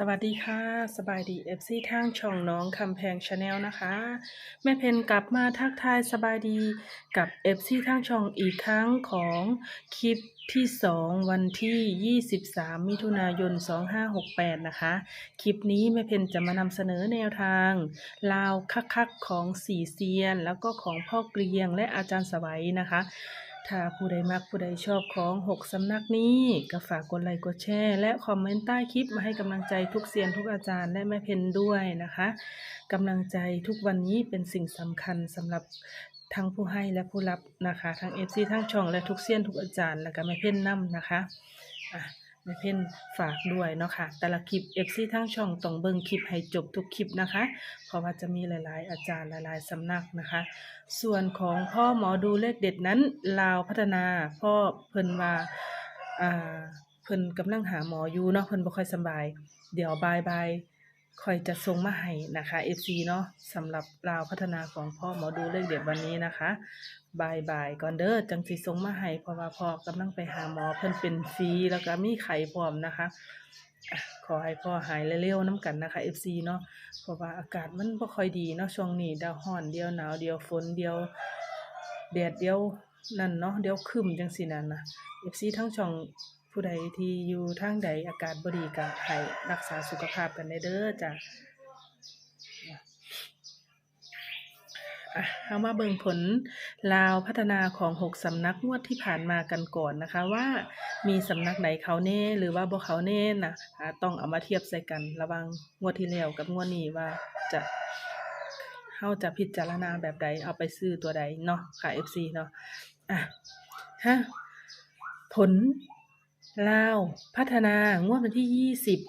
สวัสดีค่ะ สบายดีเอฟซีทางช่องน้องคำแพงชาแนลนะคะ แม่เพนกลับมาทักทายสบายดีกับเอฟซีทางช่องอีกครั้งของคลิปที่ 2 วันที่ 23 มิถุนายน 2568 นะคะ คลิปนี้แม่เพนจะมานำเสนอแนวทาง ลาวคักๆของสีเซียน แล้วก็ของพ่อเกรียงและอาจารย์สวัยนะคะ ถ้าผู้ใดมักผู้ใดชอบของ 6 สำนักนี้ ก็ฝากกดไลค์กดแชร์ และคอมเมนต์ใต้คลิปมาให้กำลังใจทุกเซียนทุกอาจารย์และแม่เพนด้วยนะคะกำลังใจทุกวันนี้เป็นสิ่งสำคัญสำหรับทั้งผู้ให้และผู้รับนะคะ ทั้ง FC ทั้งช่องและทุกเซียนทุกอาจารย์ และก็แม่เพนนํนะคะอะ ม่เพ่นฝากด้วยเนาะค่ะแต่ละคลิปเอฟซีทั้งช่องต้องเบิ่งคลิปให้จบทุกคลิปนะคะ เพราะว่าจะมีหลายๆ อาจารย์หลายๆสำนักนะคะ ส่วนของพ่อหมอดูเลขเด็ดนั้นลาวพัฒนาพ่อเพิ่นว่าอ่าเพิ่นกำลังหาหมออยู่เนาะเพิ่นบ่ค่อยสบาย เดี๋ยวบายบาย คอยจะส่งมาให้นะคะ FC เนาะสำหรับลาวพัฒนาของพ่อหมอดูเลขเด็ดวันนี้นะคะบายบายก่อนเด้อจังสิส่งมาให้เพราะว่าพ่อกำลังไปหาหมอเพิ่นเป็นฟรีแล้วก็มีไข้พร้อมนะคะขอให้พ่อหายเร็วๆน้ำกันนะคะ FC เนาะเพราะว่าอากาศมันบ่ค่อยดีเนาะช่วงนี้เดาวร้อนเดียวหนาวเดียวฝนเดียวแดดเดียวนั่นเนาะเดียวครึ้มจังซีนั่นน่ะ FC ทั้งช่อง ผู้ใดที่อยู่ทางใดอากาศบดีก็ให้รักษาสุขภาพกันได้เด้อจ้ะเอามาเบิ่งผลลาวพัฒนาของ 6 สำนักงวดที่ผ่านมากันก่อนนะคะว่ามีสำนักไหนเขาแน่หรือว่าบ่เขาแน่นะต้องเอามาเทียบใส่กันระว่างงวดที่แล้วกับงวดนี้ว่าจะเฮาจะพิจารณาแบบใดเอาไปซื้อตัวใดเนาะค่ะ FC เนาะอะฮะผล ลาว พัฒนางวดวันที่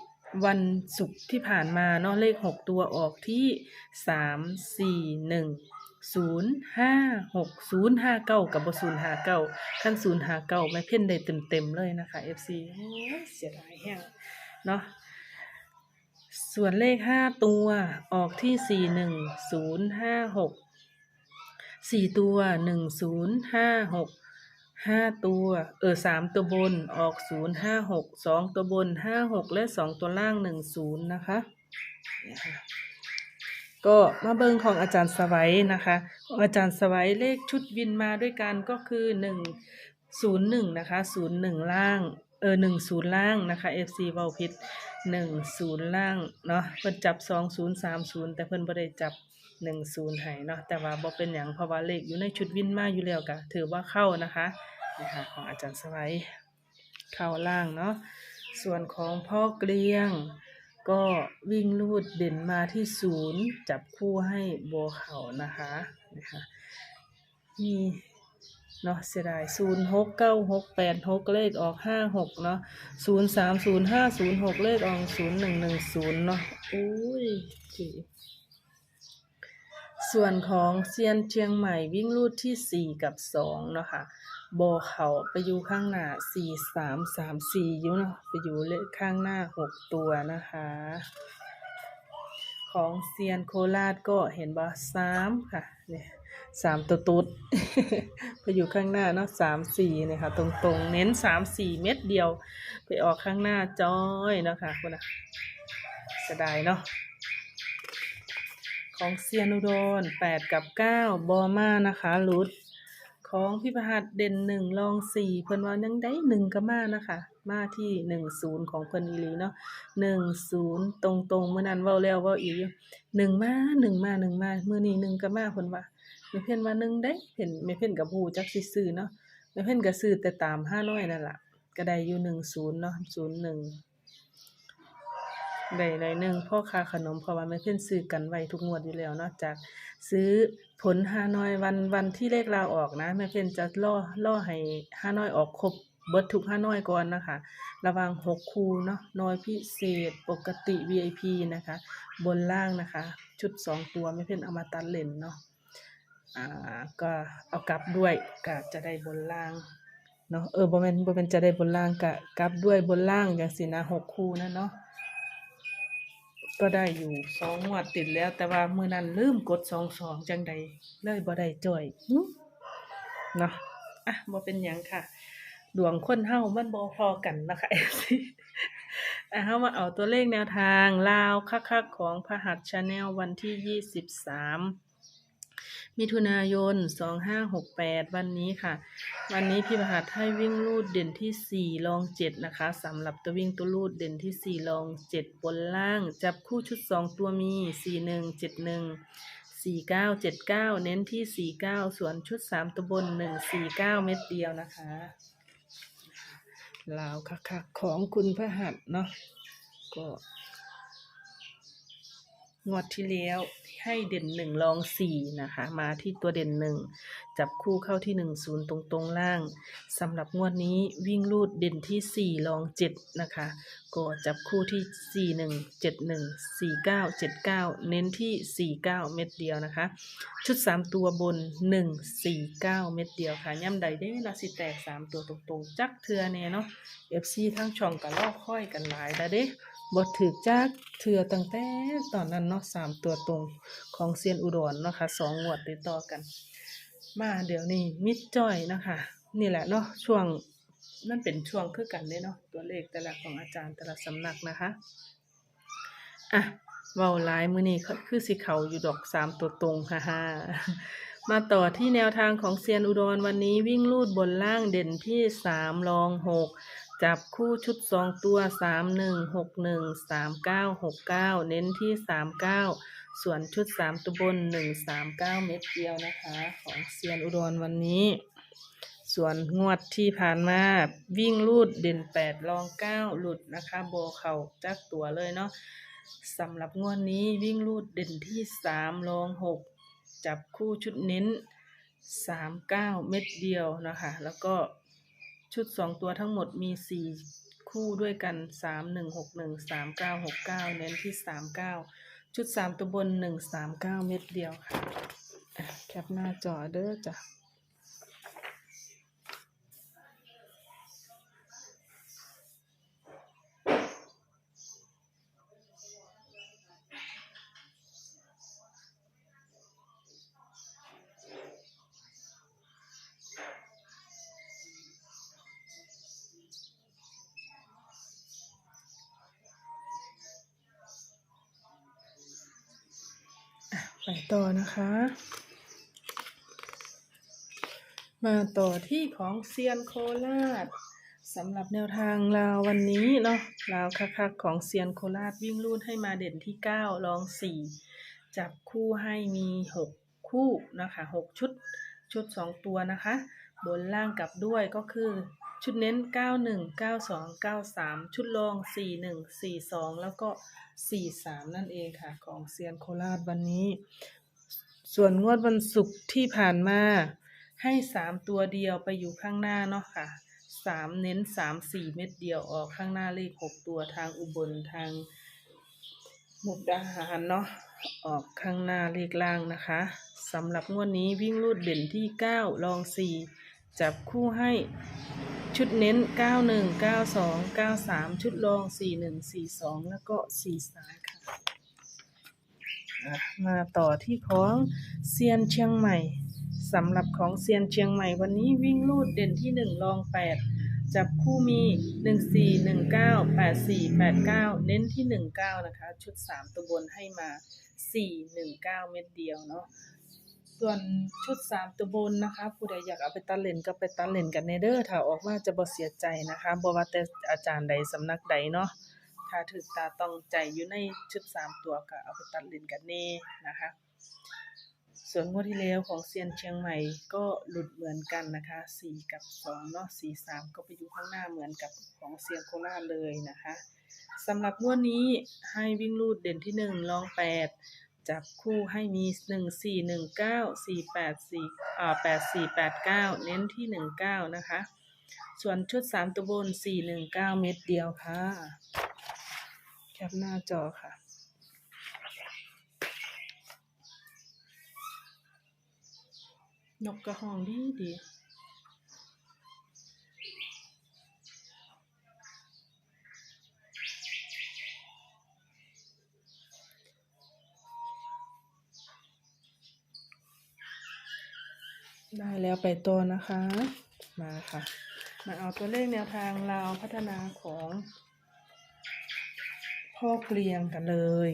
20 วันศุกร์ที่ผ่านมาเนาะเลข 6 ตัวออกที่ 3 4 1ศูนย์ห้าหกศูนย์ห้าเก้ากับบศูนย์ห้าเก้าขั้นศูนย์ห้าเก้าไม่เพ่นได้เต็มเต็มเลยนะคะ FC โอ้ยเสียดายแห้งเนาะส่วนเลขห้าตัวออกที่สี่หนึ่งศูนย์ห้าหกสี่ตัวหนึ่งศูนย์ห้าหก ห้าตัวเออสามตัวบนออกศูนย์ห้าหกสองตัวบนห้าหกและสองตัวล่างหนึ่งศูนย์นะคะก็มาเบิงของอาจารย์สวัยนะคะองอาจารย์สวัยเลขชุดวินมาด้วยกันก็คือหนึ่งศูนย์หนึ่งนะคะศูนย์หนึ่งล่างเออหนึ่งศูนย์ล่างนะคะ FC เบาพิษหนึ่งศูนย์ล่างเนาะเพิ่นจับสองศูนย์สามศูนย์แต่เพิ่นบ่ได้จับ หนึ่งศูนย์ให้เนาะแต่ว่าบ่เป็นหยังเพราะว่าเลขอยู่ในชุดวินมาอยู่แล้วก็ถือว่าเข้านะคะนะคะของอาจารย์สวัยเข้าล่างเนาะส่วนของพ่อเกลียง ก็วิ่งลูดเด่นมาที่ศูนย์จับคู่ให้บัวเขานะคะนะคะมีเนาะเสียดายศูนย์หกเก้าหกแปดหกเลขออกห้าหกเนาะศูนย์สามศูนย์ห้าศูนย์หกเลขออกศูนย์หนึ่งหนึ่งศูนย์เนาะอุ้ยจี ส่วนของเซียนเชียงใหม่วิ่งลูดที่สี่กับสองเนาะค่ะโบเขาไปอยู่ข้างหน้าสี่สามสามสี่อยู่เนาะไปอยู่เลขข้างหน้าหกตัวนะคะ ของเซียนโคราชก็เห็นบ่สามค่ะเนี่ยสามตัวตุดไปอยู่ข้างหน้าเนาะสามสี่เนี่ยค่ะตรงๆ เน้นสามสี่เม็ดเดียว ไปออกข้างหน้าจ้อยเนาะค่ะคุณอะเสียดายเนาะ ของเซียนอุดรแปดกับเก้าบอมานะคะรุด ของพี่ประหัดเด่นหนึ่งรองสี่เพิ่นว่ายังได้หนึ่งก็มานะคะ มาที่หนึ่งศูนย์ของเพิ่นอีหลีเนาะหนึ่งศูนย์ตรงตรงเมื่อนั้นเว้าแล้วเว้าอีหนึ่งมาหนึ่งมาหนึ่งมาเมื้อนี้หนึ่งก็มาเพิ่นว่าไม่เพิ่นว่าหนึ่งได้เห็นไม่เพิ่นกับผู้จักสิซื้อเนาะไม่เพิ่นก็ซื้อแต่ตามห้าน้อยนั่นแหละก็ได้อยู่หนึ่งศูนย์เนาะศูนย์หนึ่ง ได้หน่อยหนึ่งพ่อค้าขนมเพราะว่าแม่เพิ่นซื้อกันไว้ทุกงวดอยู่แล้วเนาะจาก ซื้อผลฮานอยวันวันที่เลขลาออกนะแม่เพิ่นจะล่อล่อให้ฮานอยออกครบเบิดทุกฮานอยก่อนนะคะ ระว่างหกคูเนาะน้อยพิเศษปกติ VIP นะคะ บนล่างนะคะ ชุดสองตัวแม่เพิ่นเอามาตัดเลนเนาะอ่าก็เอากลับด้วยก็จะได้บนล่างเนาะเออบ่แม่นบ่แม่นจะได้บนล่างกะกลับด้วยบนล่างจังซี่นะหกคู่นะเนาะ ก็ได้อยู่สองงวดติดแล้ว แต่ว่ามือนั้นลืมกดสองสองจังใดเลยบ่ได้จ่อยเนาะอะบ่เป็นอยังค่ะ ดวงคนเฮามันบ่พอกันนะคะ FC อะเฮามาเอาตัวเลขแนวทางลาวคักๆของพหัสชาแนลวันที่ยี่สิบสาม มิถุนายน 2568 วันนี้ค่ะ วันนี้พี่พหัสให้วิ่งลูดเด่นที่ 4 ลอง 7 นะคะสำหรับตัววิ่งตัวลูดเด่นที่ 4 ลอง 7 บนล่าง จับคู่ชุด 2 ตัวมี 41 71 49 79 เน้นที่ 49 ส่วนชุด 3 ตัวบน 149 เม็ดเดียวนะคะลาวคักๆของคุณพระหัสเนาะก็ งวดที่แล้วให้เด่นหนึ่งรองสี่นะคะ มาที่ตัวเด่นหนึ่งจับคู่เข้าที่หนึ่งศูนย์ตรงตรงๆล่างสำหรับงวดนี้วิ่งลูดเด่นที่สี่รองเจ็ดนะคะก็จับคู่ที่สี่หนึ่งเจ็ดหนึ่งสี่เก้าเจ็ดเก้าเน้นที่สี่เก้าเม็ดเดียวนะคะ ชุดสามตัวบนหนึ่งสี่เก้าเม็ดเดียวค่ะย่ำใดเด้เราสิแตกสามตัวตรงๆ จักเทือแน่เนาะ FC ทั้งช่องก็ลอกค่อยกันหลายแล้วเด้ บทถือจักเทือตั้งแต่ตอนนั้นเนาะสามตัวตรงของเซียนอุดรเนาะค่ะสองงวดติดต่อกัน มาเดี๋ยวนี้มิดจ้อยนะคะนี่แหละเนาะช่วงนั่นเป็นช่วงคือกันเด้เนาะตัวเลขแต่ละของอาจารย์แต่ละสำนักนะคะอะเว้าหลายมือนี้ก็คือสิเขาอยู่ดอกสามตัวตรงฮ่าฮ่ามาต่อที่แนวทางของเซียนอุดรวันนี้วิ่งลูดบนล่างเด่นที่สามรองหก จับคู่ชุดสองตัวสามหนึ่งหกหนึ่งสามเก้าหกเก้าเน้นที่สามเก้าส่วนชุดสามตัวบนหนึ่งสามเก้าเม็ดเดียวนะคะ ของเซียนอุดรวันนี้ ส่วนงวดที่ผ่านมาวิ่งลูดเด่นแปดรองเก้าหลุดนะคะโบเข่าจักตัวเลยเนาะสำหรับงวดนี้วิ่งลูดเด่นที่สามรองหกจับคู่ชุดเน้นสามเก้าเม็ดเดียวนะคะ แล้วก็ ชุดสองตัวทั้งหมดมีสี่คู่ด้วยกันสามหนึ่งหกหนึ่งสามเก้าหกเก้าเน้นที่สามเก้าชุดสามตัวบนหนึ่งสามเก้าเม็ดเดียวค่ะ แคปหน้าจอเด้อจ้ะ ไปต่อนะคะ มาต่อที่ของเซียนโคราชสำหรับแนวทางลาววันนี้เนาะลาวคักๆของเซียนโคราชวิ่งลูดให้มาเด่นที่ 9 รอง 4 จับคู่ให้มี 6 คู่นะคะ 6 ชุดชุด 2 ตัวนะคะ บนล่างกลับด้วยก็คือ ชุดเน้น 91 92 93 ชุดรอง 41 42 แล้วก็ 43 นั่นเองค่ะ ของเซียนโคราชวันนี้ ส่วนงวดวันศุกร์ที่ผ่านมาให้สามตัวเดียวไปอยู่ข้างหน้าเนาะค่ะสามเน้นสามสี่เม็ดเดียวออกข้างหน้าเลขหกตัวทางอุบลทางมุกดาหารเนาะออกข้างหน้าเลขล่างนะคะสำหรับงวดนี้วิ่งรูดเด่นที่เก้ารองสี่ จับคู่ให้ชุดเน้นเก้าหนึ่งเก้าสองเก้าสามชุดรองสี่หนึ่งสี่สองแล้วก็สี่สามค่ะ มาต่อที่ของเซียนเชียงใหม่สำหรับของเซียนเชียงใหม่วันนี้วิ่งลูดเด่นที่หนึ่งรองแปดจับคู่มีหนึ่งสี่หนึ่งเก้าแปดสี่แปดเก้าเน้นที่หนึ่งเก้านะคะ ชุดสามตัวบนให้มาสี่หนึ่งเก้าเม็ดเดียวเนาะ ส่วนชุดสามตัวบนนะคะผู้ใดอยากเอาไปตัดเลนก็ไปตัดเลนกันในเด้อถ้าออกมาจะบ่เสียใจนะคะบ่ว่าแต่อาจารย์ใดสำนักใดเนาะถ้าถึกตาต้องใจอยู่ในชุดสามตัวก็เอาไปตัดเลนกันเน่นะคะ ส่วนงวดที่แล้วของเซียนเชียงใหม่ก็หลุดเหมือนกันนะคะสี่กับสองเนาะสี่สามก็ไปอยู่ข้างหน้าเหมือนกับของเซียนโคราชเลยนะคะสำหรับงวดนี้ให้วิ่งลูดเด่นที่หนึ่งลองแปด จับคู่ให้มีหนึ่งสี่หนึ่งเก้าสี่แปดสี่อ่าแปดสี่แปดเก้าเน้นที่หนึ่งเก้านะคะ ส่วนชุดสามตัวบนสี่หนึ่งเก้าเม็ดเดียวค่ะ แคปหน้าจอค่ะ นกกระหองดีดี ไปตัวนะคะ มาค่ะ มาเอาตัวเลขแนวทางเราวพัฒนาของพ่อเกลียงกันเลย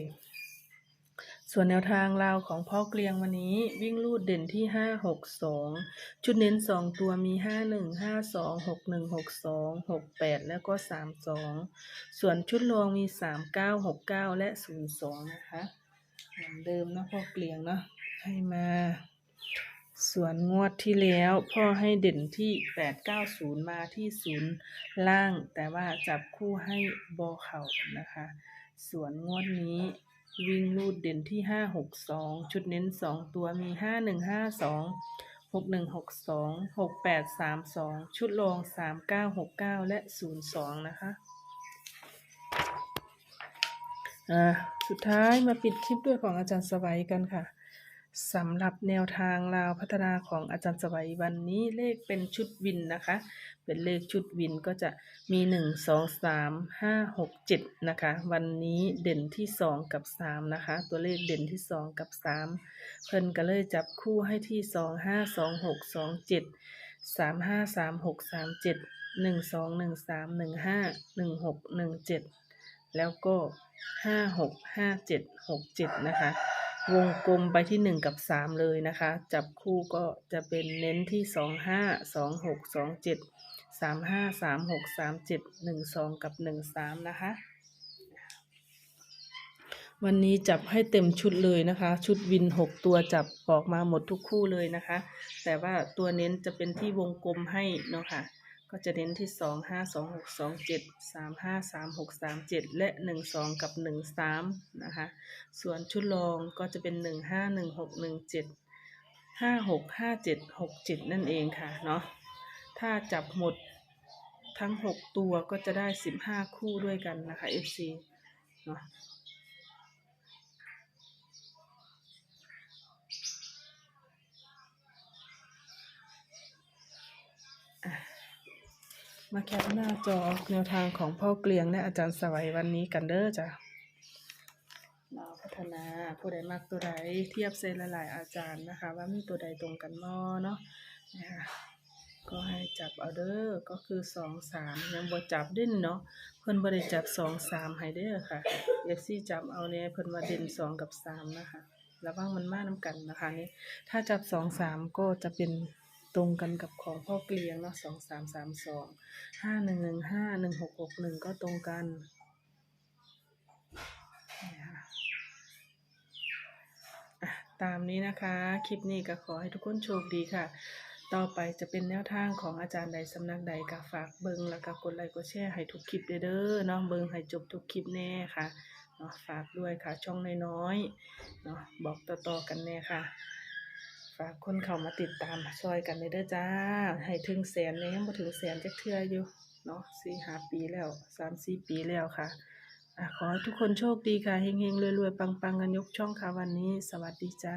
ส่วนแนวทางราวของพ่อเกลียงวันนี้วิ่งลูดเด่นที่ห้าหกสองชุดเน้นสองตัวมีห้าหนึ่งห้าสองหกหนึ่งหกสองหกแปดแล้วก็สามสองส่วนชุดรองมีสามเก้าหกเก้าและศูนย์สองนะคะเหมือนเดิมนะพ่อเกลียงเนาะให้มา ส่วนงวดที่แล้วพ่อให้เด่นที่แปดเก้าศูนย์มาที่ศูนย์ล่าง แต่ว่าจับคู่ให้บอเข่านะคะ ส่วนงวดนี้วิ่งลูดเด่นที่ห้าหกสองชุดเน้นสองตัวมีห้าหนึ่งห้าสองหกหนึ่งหกสองหกแปดสามสองชุดรองสามเก้าหกเก้าและศูนย์สองนะคะอ่าสุดท้ายมาปิดคลิปด้วยของอาจารย์สวัยกันค่ะ สำหรับแนวทางราวพัฒนาของอาจารย์สวัยวันนี้เลขเป็นชุดวินนะคะ เป็นเลขชุดวินก็จะมีหนึ่งสองสามห้าหกเจ็ดนะคะ วันนี้เด่นที่สองกับสามนะคะ ตัวเลขเด่นที่สองกับสามเพิ่นก็เลยจับคู่ให้ที่สองห้าสองหกสองเจ็ดสามห้าสามหกสามเจ็ดหนึ่งสองหนึ่งสามหนึ่งห้าหนึ่งหกหนึ่งเจ็ดแล้วก็ห้าหกห้าเจ็ดหกเจ็ดนะคะ วงกลมไปที่หนึ่งกับสามเลยนะคะ จับคู่ก็จะเป็นเน้นที่สองห้าสองหกสองเจ็ดสามห้าสามหกสามเจ็ดหนึ่งสองกับหนึ่งสามนะคะ วันนี้จับให้เต็มชุดเลยนะคะ ชุดวินหกตัวจับออกมาหมดทุกคู่เลยนะคะ แต่ว่าตัวเน้นจะเป็นที่วงกลมให้เนาะค่ะ ก็จะเน้นที่สองห้าสองหกสองเจ็ดสามห้าสามหกสามเจ็ดและหนึ่งสองกับหนึ่งสามนะคะ ส่วนชุดรองก็จะเป็นหนึ่งห้าหนึ่งหกหนึ่งเจ็ดห้าหกห้าเจ็ดหกเจ็ดนั่นเองค่ะเนาะถ้าจับหมดทั้งหกตัวก็จะได้สิบห้าคู่ด้วยกันนะคะ FC เนาะอะ มาแคปหน้าจอแนวทางของพ่อเกลียงและอาจารย์สวัยวันนี้กันเด้อจ้ะเราพัฒนาผู้ใดมักตัวใดเทียบเซนหลายๆอาจารย์นะคะ ว่ามีตัวใดตรงกันมอเนาะนะคะก็ให้จับเอาเด้อก็คือสองสามยังบ่จับเด่นเนาะเพิ่นบ่ได้จับสองสามให้เด้อค่ะเอฟซีจับเอาเนี่ยเพิ่นว่าเด่นสองกับสามนะคะระวังมันมานํกันนะคะนี่ถ้าจับสองสามก็จะเป็น ตรงกันกับของพ่อเกลียงเนาะสองสามสามสองห้าหนึ่งหนึ่งห้าหนึ่งหกหกหนึ่งก็ตรงกันตามนี้นะคะ คลิปนี้ก็ขอให้ทุกคนโชคดีค่ะ ต่อไปจะเป็นแนวทางของอาจารย์ใดสำนักใดก็ฝากเบิงแล้วก็กดไลค์กดแชร์ให้ทุกคลิปเด้อเด้อเนาะเบิงให้จบทุกคลิปแน่ค่ะเนาะฝากด้วยค่ะช่องน้อยๆเนาะบอกต่อๆกันแน่ค่ะ ฝากคนเข้ามาติดตามช่วยกันเลยเด้อจ้า ให้ถึงแสนเนี่ยยังบ่ถึงแสนจักเทื่ออยู่เนาะสี่ห้าปีแล้วสามสี่ปีแล้วค่ะอะขอให้ทุกคนโชคดีค่ะเฮงๆรวยๆ ปังๆ กันยกช่องค่ะวันนี้ สวัสดีจ้า